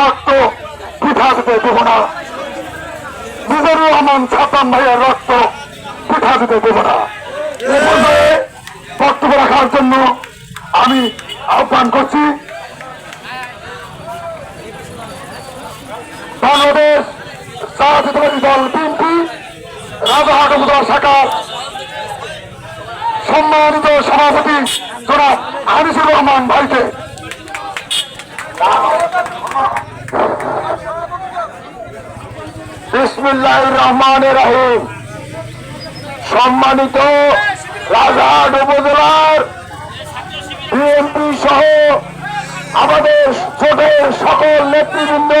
রক্ত পিঠা দিতে দেব না। মুজিবুর রহমান ছাতাম ভাইয়ের রক্ত পিঠা দিতে দেব না। বক্তব্য রাখার জন্য আমি আহ্বান করছি, বাংলাদেশ জাতীয়তাবাদী দল বিএনপি রাজাহাট উপজেলা শাখার সম্মানিত সভাপতি জনাব আনিসুর রহমান ভাইকে। সম্মানিত রাজহাট উপজেলার বিএনপি সহ আমাদের জোটের সকল নেতৃবৃন্দ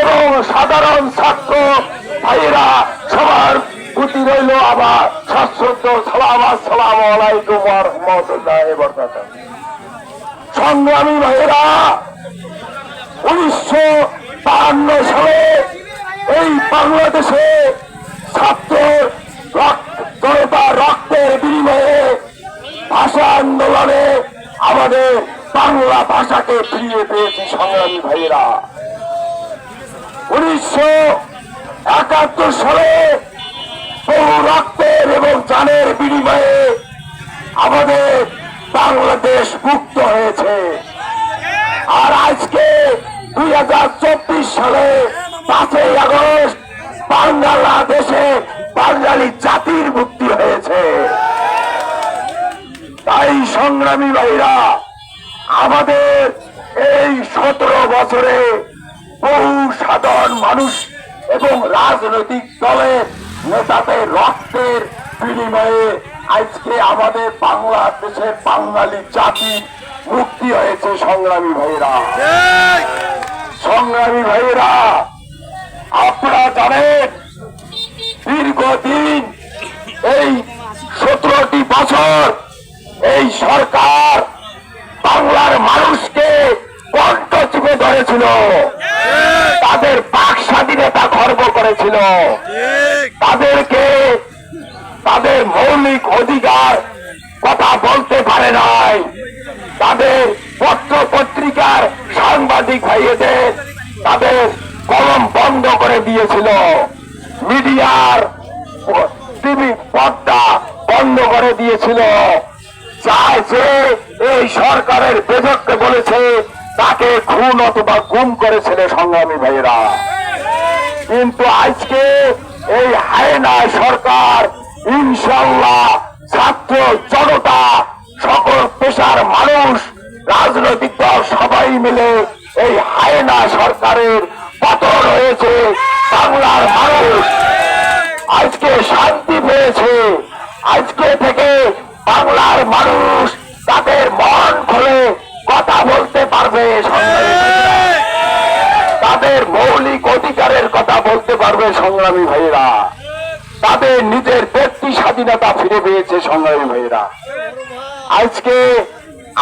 এবং সাধারণ ছাত্র ভাইয়েরা, সবার প্রতি রইল আবার সশ্রদ্ধ সালাম। আসসালাম আলাইকুম রহমতুল্লাহ সংগ্রামী ভাইয়েরা, উনিশশো বাহান্ন সালে এই বাংলাদেশে ছাত্র জনতা রক্তের বিনিময়ে ভাষা আন্দোলনে আমাদের বাংলা ভাষাকে ফিরিয়ে পেয়েছি সংগ্রামী ভাইয়েরা। উনিশশো একাত্তর সালে বহু রক্তের এবং জানের বিনিময়ে আমাদের বাংলাদেশ মুক্ত হয়েছে। আর আজকে দুই হাজার চব্বিশ সালে পাঁচই আগস্ট বাংলাদেশে বাঙালি জাতির মুক্তি হয়েছে। তাই সংগ্রামী ভাইরা আমাদের এই সতেরো বছরে বহু সাধারণ মানুষ এবং রাজনৈতিক দলের নেতাদের রক্তের বিনিময়ে আজকে আমাদের বাংলাদেশের বাঙালি জাতি মুক্তি হয়েছে সংগ্রামী ভাইরা। সংগ্রামী ভাইরা আপনারা জানেন দীর্ঘদিন এই সতেরোটি বছর এই সরকার বাংলার মানুষকে কণ্ঠ চেপে ধরেছিল। তাদের বাক স্বাধীনতা খর্ব করেছিল। তাদেরকে তাদের মৌলিক অধিকার কথা বলতে পারে নাই। তাদের পত্র পত্রিকার সাংবাদিক ভাইয়েদের তাদের কলম বন্ধ করে দিয়েছিল। মিডিয়ার টিভি বন্ধ করে দিয়েছিল। এই সরকারের বেদককে বলেছে, তাকে খুন অথবা গুম করেছিল সংগ্রামী ভাইয়েরা। কিন্তু আজকে এই হায়না সরকার ইনশাল্লাহ ছাত্র জনতা, সকল পেশার মানুষ, রাজনৈতিক দল সবাই মিলে এই হায়না সরকারের পতন হয়েছে বাংলার মানুষ। আজকে শান্তি পেয়েছে। আজকে থেকে বাংলার মানুষ তাদের মন খুলে কথা বলতে পারবে। তাদের মৌলিক অধিকারের কথা বলতে পারবে সংগ্রামী ভাইয়েরা। তাদের নিজের ব্যক্তি স্বাধীনতা ফিরে পেয়েছে সংগ্রামী ভাইয়েরা। আজকে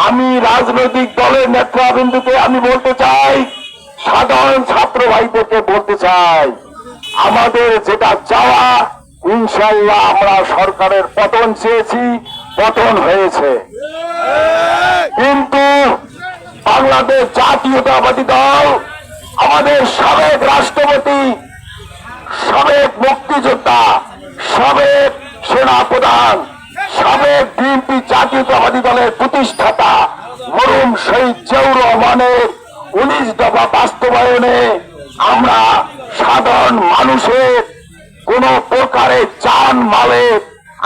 আমি রাজনৈতিক দলের নেতৃবৃন্দকে আমি বলতে চাই, সাধারণ ছাত্র ভাইদেরকে বলতে চাই আমাদের যেটা চাওয়া, ইনশাল্লাহ আমরা সরকারের পতন চেয়েছি, পতন হয়েছে। কিন্তু বাংলাদেশ জাতীয়তাবাদী দল, আমাদের সাবেক রাষ্ট্রপতি, সাবেক মুক্তিযোদ্ধা, সাবেক সেনা প্রধান সাবেক বিএনপি জাতীয়তাবাদী দলের প্রতিষ্ঠাতা মরুম শহীদ জিয়াউর রহমানের উনিশ দফা বাস্তবায়নে আমরা সাধারণ মানুষের কোন প্রকারে চান মালে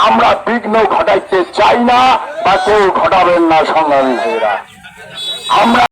আমরা বিঘ্ন ঘটাইতে চাই না বা কেউ ঘটাবেন না সংগ্রামী আমরা